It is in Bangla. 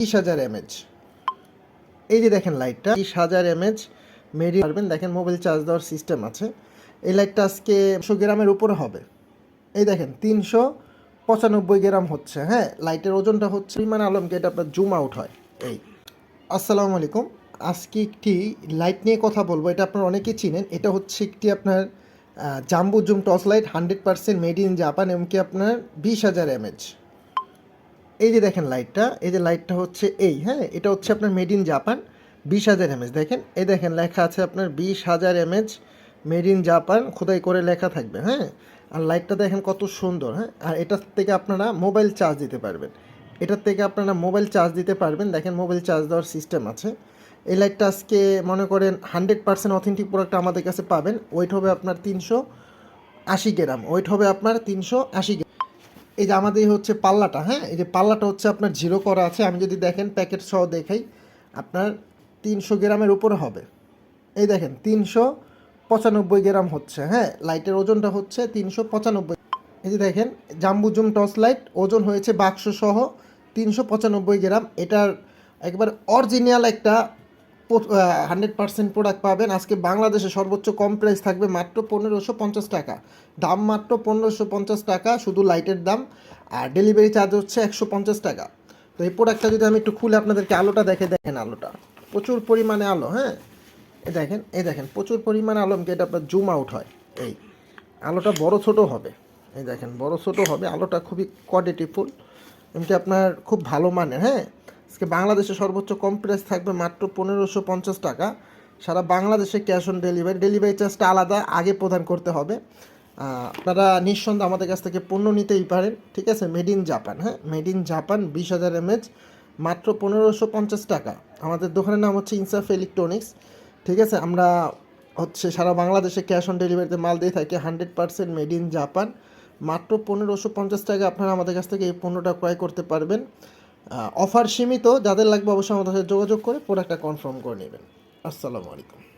বিশ হাজার এমএচ এই যে দেখেন লাইটটা বিশ হাজার এমএচ মেরি পারবেন। দেখেন মোবাইল চার্জ দেওয়ার সিস্টেম আছে। এই লাইটটা আজকে একশো গ্রামের উপরে হবে। এই দেখেন, তিনশো পঁচানব্বই গ্রাম হচ্ছে হ্যাঁ? লাইটের ওজনটা হচ্ছে পরিমাণ আলমকে এটা আপনার জুম আউট হয়। এই। আসসালামু আলাইকুম। আজকে একটি লাইট নিয়ে কথা বলব, এটা আপনারা অনেকেই চিনেন। এটা হচ্ছে একটি আপনার jumbo zoom torch light hundred percent made in Japan এমনকি আপনার বিশ হাজার এমএচ এই যে দেখেন লাইটটা এই যে লাইটটা হচ্ছে এই হ্যাঁ? এটা হচ্ছে আপনার মেড ইন জাপান বিশ হাজার এমএচ দেখেন, এই দেখেন, লেখা আছে আপনার বিশ হাজার এমএচ মেড ইন জাপান খোদাই করে লেখা থাকবে হ্যাঁ? আর লাইটটা দেখেন কত সুন্দর হ্যাঁ? আর এটার থেকে আপনারা মোবাইল চার্জ দিতে পারবেন। এটার থেকে আপনারা মোবাইল চার্জ দিতে পারবেন। দেখেন মোবাইল চার্জ দেওয়ার সিস্টেম আছে। এই লাইটটা আজকে মনে করেন হান্ড্রেড পার্সেন্ট অথেন্টিক প্রোডাক্ট আমাদের কাছে পাবেন। ওয়েট হবে আপনার তিনশো আশি গ্রাম। ওয়েট হবে আপনার তিনশো আশি গ্রাম। এই যে আমাদের হচ্ছে পাল্লাটা হ্যাঁ? এই যে পাল্লাটা হচ্ছে আপনার জিরো করা আছে। আমি যদি দেখেন প্যাকেট সহ দেখাই, আপনার তিনশো গ্রামের উপরে হবে। এই দেখেন, তিনশো পঁচানব্বই গ্রাম হচ্ছে হ্যাঁ? লাইটের ওজনটা হচ্ছে তিনশো পঁচানব্বই। এই যে দেখেন, জাম্বু জুম টর্চ লাইট, ওজন হয়েছে বাক্স সহ তিনশো পঁচানব্বই গ্রাম। এটার একবার অরিজিনাল একটা হান্ড্রেড পার্সেন্ট প্রোডাক্ট পাবেন। আজকে বাংলাদেশে সর্বোচ্চ কম প্রাইস থাকবে মাত্র পনেরোশো পঞ্চাশ টাকা। দাম মাত্র পনেরোশো পঞ্চাশ টাকা, শুধু লাইটের দাম। আর ডেলিভারি চার্জ হচ্ছে একশো পঞ্চাশ টাকা। তো এই প্রোডাক্টটা যদি আমি একটু খুলে আপনাদেরকে আলোটা দেখে, দেখেন আলোটা। প্রচুর পরিমাণে আলো হ্যাঁ? এই দেখেন এই দেখেন, প্রচুর পরিমাণে আলোমকে এটা আপনার জুম আউট হয়। এই, আলোটা বড় ছোট হবে। এই দেখেন, বড় ছোট হবে। আলোটা খুবই কোয়ালিটিফুল এমনি আপনার খুব ভালো মানের হ্যাঁ? আজকে বাংলাদেশে সর্বোচ্চ কম প্রাইস থাকবে মাত্র পনেরোশো পঞ্চাশ টাকা। সারা বাংলাদেশে ক্যাশ অন ডেলিভারি ডেলিভারি চার্জটা আলাদা, আগে প্রদান করতে হবে। আপনারা নিঃসন্দেহে আমাদের কাছ থেকে পণ্য নিতেই পারেন, ঠিক আছে? মেড ইন জাপান হ্যাঁ? মেড ইন জাপান বিশ হাজার এমএচ মাত্র পনেরোশো পঞ্চাশ টাকা। আমাদের দোকানের নাম হচ্ছে ইনসাফ ইলেকট্রনিক্স ঠিক আছে? আমরা হচ্ছে সারা বাংলাদেশে ক্যাশ অন ডেলিভারিতে মাল দিয়ে থাকি, hundred percent made in Japan মাত্র পনেরোশো পঞ্চাশ টাকা আপনারা আমাদের কাছ থেকে এই পণ্যটা ক্রয় করতে পারবেন। অফার সীমিত, যাদের লাগবে অবশ্যই আমাদের সাথে যোগাযোগ করে প্রোডাক্টটা কনফার্ম করে নেবেন। আসসালামু আলাইকুম।